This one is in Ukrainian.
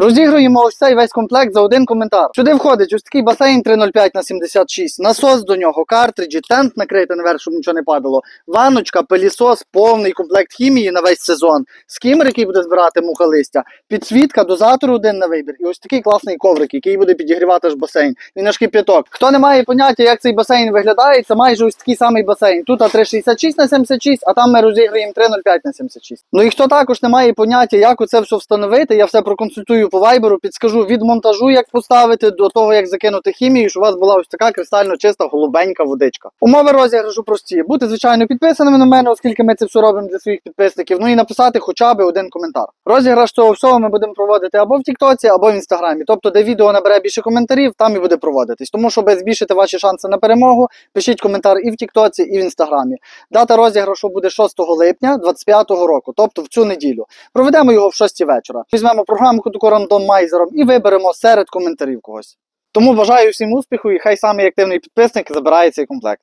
Розігруємо ось цей весь комплект за один коментар. Сюди входить ось такий басейн 305 на 76, насос до нього, картриджі, тент накрити наверх, щоб нічого не падало, ванночка, пилісос, повний комплект хімії на весь сезон, скімер, який буде збирати муха листя, підсвітка, дозатор один на вибір, і ось такий класний коврик, який буде підігрівати ж басейн. Він аж кип'яток. Хто не має поняття, як цей басейн виглядає, це майже ось такий самий басейн. Тут 366 на 76, а там ми розіграємо 305 на 76. Ну і хто також не має поняття, як оце все встановити, я все проконсультую по вайберу, підскажу від монтажу, як поставити, до того, як закинути хімію, щоб у вас була ось така кристально чиста голубенька водичка. Умови розіграшу прості. Бути, звичайно, підписаними на мене, оскільки ми це все робимо для своїх підписників. Ну і написати хоча б один коментар. Розіграш цього всього ми будемо проводити або в Тіктоці, або в інстаграмі. Тобто, де відео набере більше коментарів, там і буде проводитись. Тому, щоб збільшити ваші шанси на перемогу, пишіть коментар і в Тіктоці, і в інстаграмі. Дата розіграшу буде 6 липня 2025 року, тобто в цю неділю. Проведемо його в 6 вечора. Візьмемо програмку таку рандомайзером і виберемо серед коментарів когось. Тому бажаю всім успіху і хай самий активний підписник забирає цей комплект.